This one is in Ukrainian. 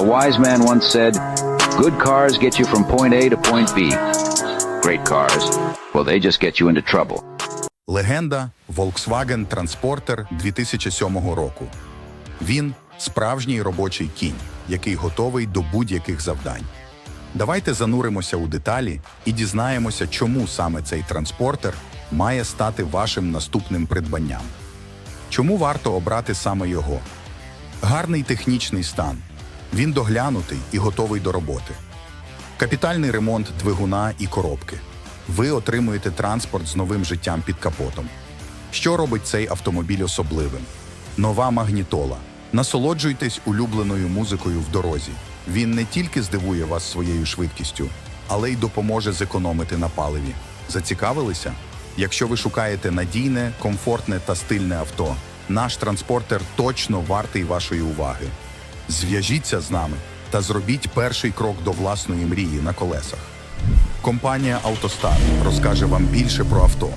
A wise man once said, Good cars get you from point A to point B. Great cars, well, they just get you into trouble. Легенда Volkswagen Transporter 2007 року. Він справжній робочий кінь, який готовий до будь-яких завдань. Давайте зануримося у деталі і дізнаємося, чому саме цей транспортер має стати вашим наступним придбанням. Чому варто обрати саме його? Гарний технічний стан. Він доглянутий і готовий до роботи. Капітальний ремонт двигуна і коробки. Ви отримуєте транспорт з новим життям під капотом. Що робить цей автомобіль особливим? Нова магнітола. Насолоджуйтесь улюбленою музикою в дорозі. Він не тільки здивує вас своєю швидкістю, але й допоможе зекономити на паливі. Зацікавилися? Якщо ви шукаєте надійне, комфортне та стильне авто, наш транспортер точно вартий вашої уваги. Зв'яжіться з нами та зробіть перший крок до власної мрії на колесах. Компанія «АвтоСтар» розкаже вам більше про авто,